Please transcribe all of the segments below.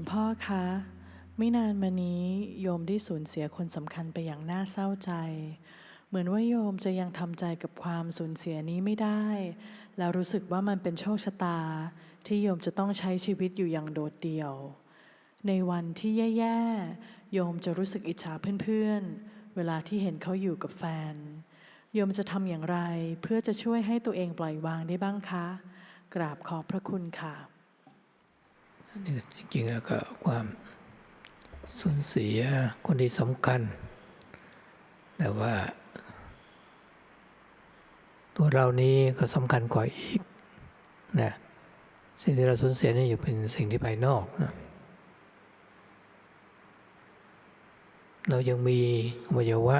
งพ่อคะ ไม่นานมานี้โยมได้สูญเสียคนสำคัญไปอย่างน่าเศร้าใจ เหมือนว่าโยมจะยังทำใจกับความสูญเสียนี้ไม่ได้ แล้วรู้สึกว่ามันเป็นโชคชะตา ที่โยมจะต้องใช้ชีวิตอยู่อย่างโดดเดี่ยว ในวันที่แย่ๆ โยมจะรู้สึกอิจฉาเพื่อนๆ เวลาที่เห็นเขาอยู่กับแฟน โยมจะทำอย่างไรเพื่อจะช่วยให้ตัวเองปล่อยวางได้บ้างคะ กราบขอบพระคุณค่ะ นี่จริงๆแล้วก็ความสูญเสียคนที่สำคัญ แต่ว่า ตัวเรานี้ก็สำคัญกว่าอีกนะสิ่งที่เราสูญเสียนี่อยู่เป็นสิ่งที่ภายนอกนะเรายังมีอวัยวะ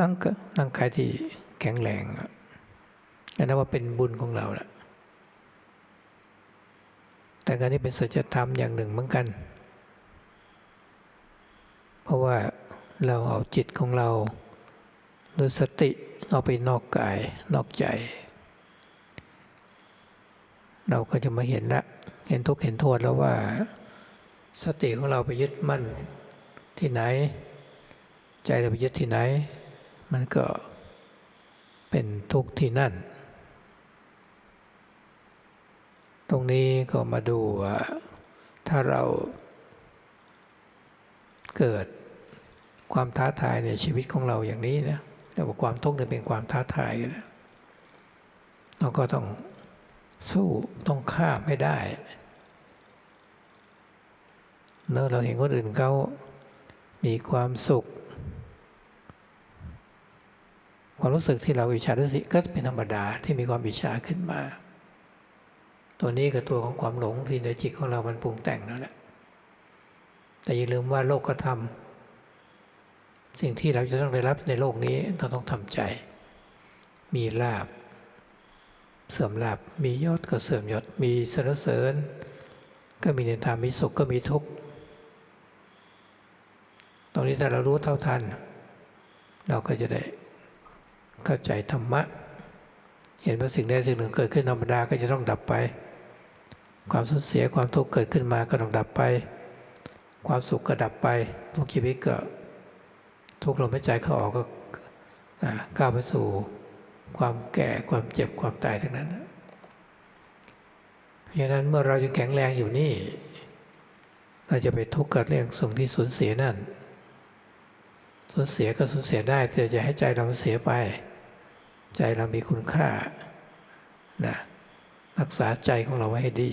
ร่างกายร่างกายที่แข็งแรงอันนั้นว่าเป็นบุญของเราแหละ แต่การนี้เป็นสัจธรรมอย่างหนึ่งเหมือนกัน เพราะว่าเราเอาจิตของเราโดยสติเอาไปนอกกายนอกใจ เราก็จะมาเห็นละเห็นทุกข์เห็นโทษแล้วว่า สติของเราไปยึดมั่นที่ไหน ใจเราไปยึดที่ไหน มันก็เป็นทุกข์ที่นั่น ตรงนี้ก็มาดูว่าถ้าเราเกิดความท้าทายในชีวิตของเราอย่างนี้นะแต่ว่าความทุกข์เนี่ยเป็นความท้าทายนะเราก็ต้องสู้ต้องข้ามให้ได้เมื่อเราเห็นคนอื่นเขามีความสุข ความรู้สึกที่เราอิจฉารู้สึกก็เป็นธรรมดาที่มีความอิจฉาขึ้นมา ตัวนี้คือตัวของความหลงที่ในจิตของเรามันปรุงแต่งนั่นแหละแต่อย่าลืมว่าโลกธรรมสิ่งที่เราจะต้องได้รับในโลกนี้เราต้องทำใจ มีลาบ เสื่อมลาบมียศก็เสื่อมยศมีสรรเสริญ ก็มีเนินทามีสุขก็มีทุกข์ตรงนี้ถ้าเรารู้เท่าทัน เราก็จะได้เข้าใจธรรมะ เห็นว่าสิ่งใดสิ่งหนึ่งเกิดขึ้นธรรมดาก็จะต้องดับไป ความสูญเสียความทุกข์เกิดขึ้นมาก็ต้องดับไป ความสุขก็ดับไป ทุกชีวิตก็ทุกลมหายใจเข้าออกก็ก้าวไปสู่ความแก่ความเจ็บความตายทั้งนั้น เพราะฉะนั้นเมื่อเรายังแข็งแรงอยู่นี่ เราจะไปทุกข์กับเรื่องสิ่งที่สูญเสียนั่น สูญเสียก็สูญเสียได้ แต่จะให้ใจเราเสียไป ใจเรามีคุณค่านะ รักษาใจของเราไว้ให้ดี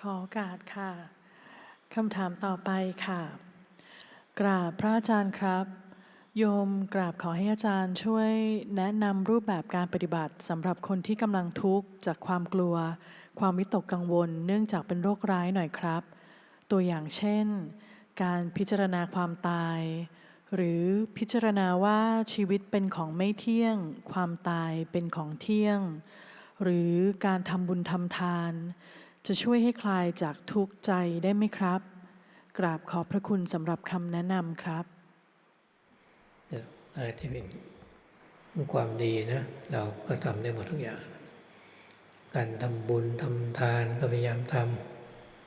ขอโอกาสค่ะคำถามต่อไปค่ะ กราบพระอาจารย์ครับ โยมกราบขอให้อาจารย์ช่วยแนะนำรูปแบบการปฏิบัติสำหรับคนที่กำลังทุกข์จากความกลัว ความวิตกกังวล เนื่องจากเป็นโรคร้ายหน่อยครับ ตัวอย่างเช่น การพิจารณาความตาย หรือพิจารณาว่าชีวิตเป็นของไม่เที่ยง ความตายเป็นของเที่ยง หรือการทำบุญทำทาน จะช่วยให้คลายจากทุกข์ใจได้ไหมครับ กราบขอบพระคุณสำหรับคำแนะนำครับอะไรที่เป็นความดีนะเราก็ทำได้หมดทุกอย่าง การทำบุญทำทานก็พยายามท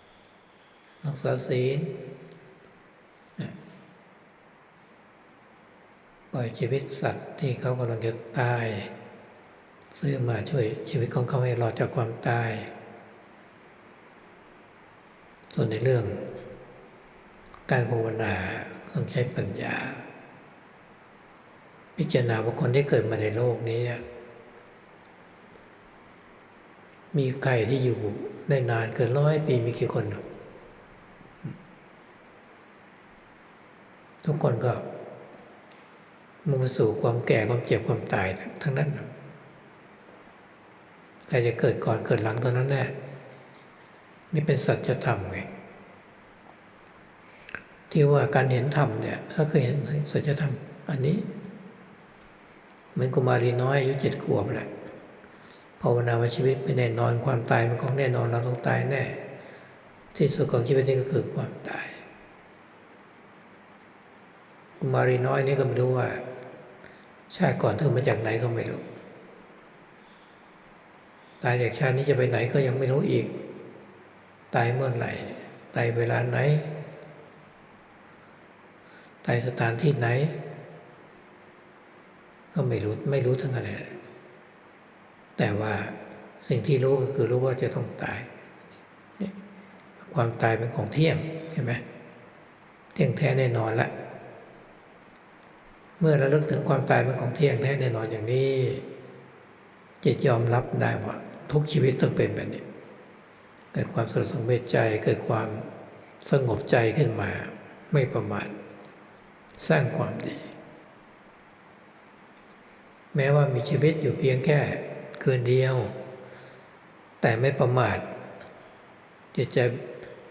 ำรักษาศีลปล่อยชีวิตสัตว์ที่เขากำลังจะตาย ซื้อมาช่วยชีวิตของเขาให้รอดจากความตาย ส่วนในเรื่อง การภาวนาต้องใช้ปัญญา พิจารณาว่าคนที่เกิดมาในโลกนี้เนี่ยมีใครที่อยู่ได้นานเกินร้อยปีมีกี่คน ทุกคนก็มุ่งสู่ความแก่ความเจ็บความตายทั้งนั้น ครจะเกิดก่อนเกิดหลังตอนนั้นแน่นี่เป็นสัจธรรมไงที่ว่าการเห็นธรรมเนี่ยก็คือเห็นสัจธรรมอันนี้เหมือนกุมารีน้อยอายุเจ็ดขวบแหละภาวนาว่าชีวิตไม่แน่นอนความตายมันของแน่นอนเราต้องตายแน่ ที่สุดของชีวิตนี้ก็คือความตายกุมารีน้อยนี่ก็ไม่รู้ว่าชาติก่อนเธอมาจากไหนก็ไม่รู้ ตายจากชาตินี้จะไปไหนก็ยังไม่รู้อีก ตายเมื่อไหร่ ตายเวลาไหน ตายสถานที่ไหน ก็ไม่รู้ไม่รู้ทั้งนั้นแต่ว่าสิ่งที่รู้ก็คือรู้ว่าจะต้องตาย ความตายเป็นของเที่ยงเห็นไหมเที่ยงแท้แน่นอนละ เมื่อเราเลิกถึงความตายเป็นของเที่ยงแท้แน่นอนอย่างนี้จะยอมรับได้ว่า ทุกชีวิตต้องเป็นแบบนี้ เกิดความสลดสังเวชใจ เกิดความสงบใจขึ้นมา ไม่ประมาทสร้างความดี แม้ว่ามีชีวิตอยู่เพียงแค่คืนเดียว แต่ไม่ประมาทจิตใจ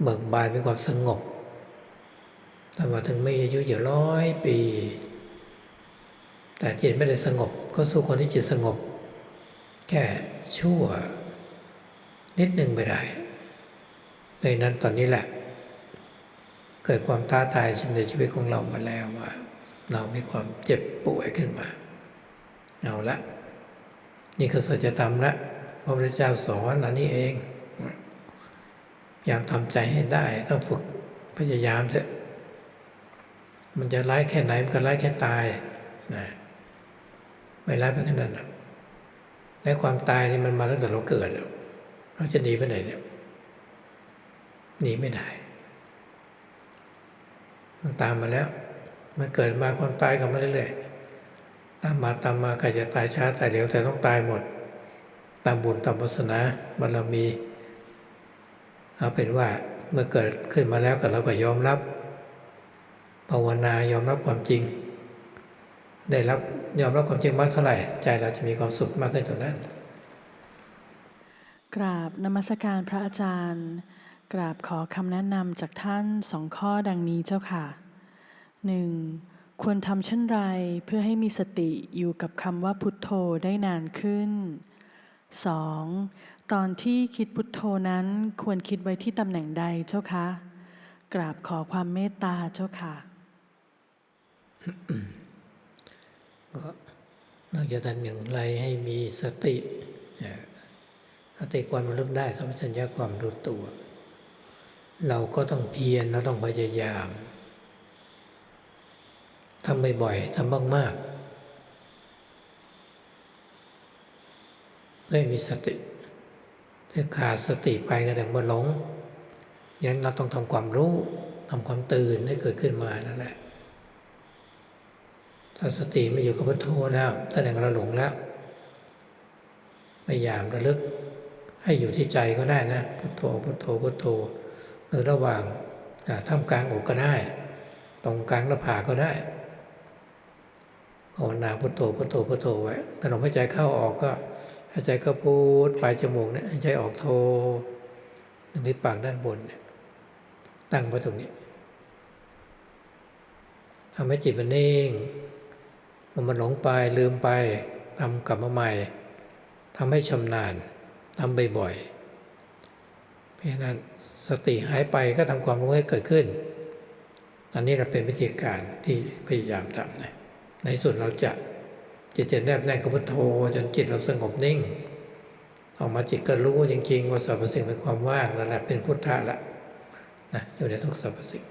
เบิกบานมีความสงบแต่ว่าถึงไม่อายุอยู่ร้อยปี แต่จิตไม่ได้สงบ ก็สู้คนที่จิตสงบ แค่ ชั่ว นิดหนึ่งไม่ได้ดังนั้นตอนนี้แหละ เกิดความท้าทายในชีวิตของเรามาแล้วว่าเรามีความเจ็บป่วยขึ้นมา เอาละ นี่คือสัจธรรมละพระพุทธเจ้าสอนอันนี้เองพยายามทำใจให้ได้ ต้องฝึกพยายามเถอะมันจะร้ายแค่ไหน มันก็ร้ายแค่ตายนะไม่ร้ายไปขนาดนั้น และความตายนี่มันมาตั้งแต่เราเกิดแล้วเราจะหนีไปไหนเนี่ยหนีไม่ได้ มันตามมาแล้ว มันเกิดมาความตายกับมาเรื่อยๆตามมาตามมาใครจะตายช้าตายเร็วแต่ต้องตายหมด ตามบุญตามวาสนาบารมีเอาเป็นว่าเมื่อเกิดขึ้นมาแล้วก็เราก็ยอมรับภาวนายอมรับความจริง ได้รับยอมรับความจริงมากเท่าไหร่ ใจเราจะมีความสุขมากขึ้นเท่านั้น กราบนมัสการพระอาจารย์ กราบขอคำแนะนำจากท่านสองข้อดังนี้เจ้าค่ะ 1. ควรทำเช่นไรเพื่อให้มีสติอยู่กับคำว่าพุทโธได้นานขึ้น 2. ตอนที่คิดพุทโธนั้นควรคิดไว้ที่ตำแหน่งใดเจ้าคะ กราบขอความเมตตาเจ้าค่ะ ก็เราจะทำอย่างไรให้มีสติสติความระลึกได้สัมปชัญญะความรู้ตัว เราก็ต้องเพียรเราต้องพยายามทำบ่อยๆทำมากๆเพื่อมีสติถ้าขาดสติไปก็แต่เมื่อหลงยันเราต้องทำความรู้ทำความตื่นให้เกิดขึ้นมานั่นแหละ ถ้าสติไม่อยู่กับพุทโธแล้วแสดงเราหลงแล้วพยายามระลึกให้อยู่ที่ใจก็ได้นะพุทโธพุทโธพุทโธหรือระหว่างท่ามกลางอกก็ได้ ตรงกลางหน้าผากก็ได้ภาวนาพุทโธพุทโธพุทโธไว้ถ้าลมหายใจเข้าออกก็หายใจเข้าพูดปลายจมูกเนี่ยหายใจออกโทหนึ่งที่ปากด้านบนเนี่ยตั้งไว้ตรงนี้ทำให้จิตมันนิ่ง มันมันหลงไปลืมไปทำกลับมาใหม่ทำให้ชำนาญทำบ่อยๆเพราะฉะนั้นสติหายไปก็ทำความรู้ให้เกิดขึ้น อันนี้เราเป็นวิธีการที่พยายามทำนะในสุดเราจะจิตจะแนบแน่นกับพุทโธจนจิตเราสงบนิ่ง ออกมาจิตก็รู้จริงๆ ว่าสรรพสิ่งเป็นความว่างนั่นแหละเป็นพุทธะละนะอยู่ในทุกสรรพสิ่ง